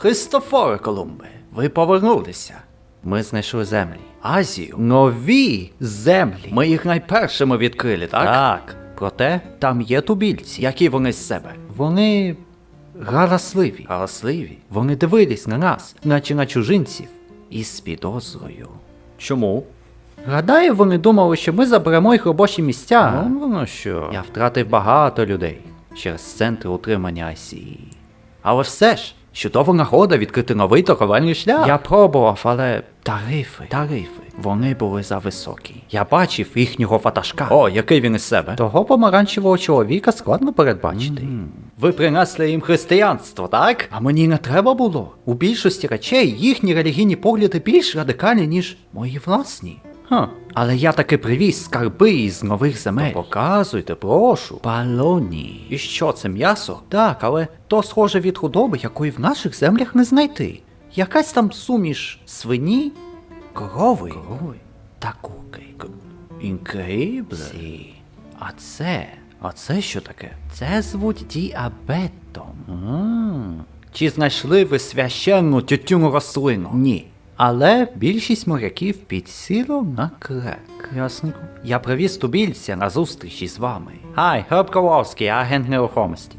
Христофоре Колумбе, ви повернулися. Ми знайшли землі. Азію. Нові землі. Ми їх найпершими відкрили, так? Так. Проте там є тубільці. Які вони з себе? Вони галасливі. Галасливі. Вони дивились на нас, наче на чужинців, із підозрою. Чому? Гадаю, вони думали, що ми заберемо їх робочі місця. Ну, воно що. Я втратив багато людей через центри утримання Асії. Але все ж, чудова нагода відкрити новий торговельний шлях. Я пробував, але тарифи, тарифи, вони були зависокі. Я бачив їхнього ватажка. О, який він із себе. Того помаранчевого чоловіка складно передбачити. Ви принесли їм християнство, так? А мені не треба було. У більшості речей їхні релігійні погляди більш радикальні, ніж мої власні. Ха. Але я таки привіз скарби із нових земель. То показуйте, прошу. Палоні. І що це м'ясо? Так, але то схоже від худоби, якої в наших землях не знайти. Якась там суміш свині, корови, корови та куки. Інкреїбле. Сі. А це. А це що таке? Це звуть діабетом. А. Чи знайшли ви священну тютюну рослину? Ні. Але більшість моряків підсіло на крек. Ясненько. Я привіз тубільця на зустріч із вами. Хай, Герб Ковалський, агент нерухомості.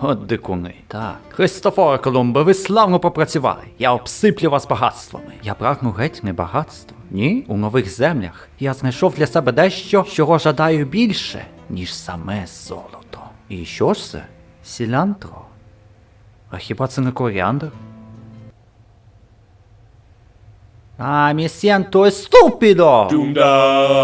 От дикуни. Так. Христофоре Колумбе, ви славно попрацювали. Я обсиплю вас багатствами. Я прагну геть не багатство. Ні, у нових землях я знайшов для себе дещо, чого жадаю більше, ніж саме золото. І що ж це? Сілянтро. А хіба це не коріандр? Ah, me sentou estúpido!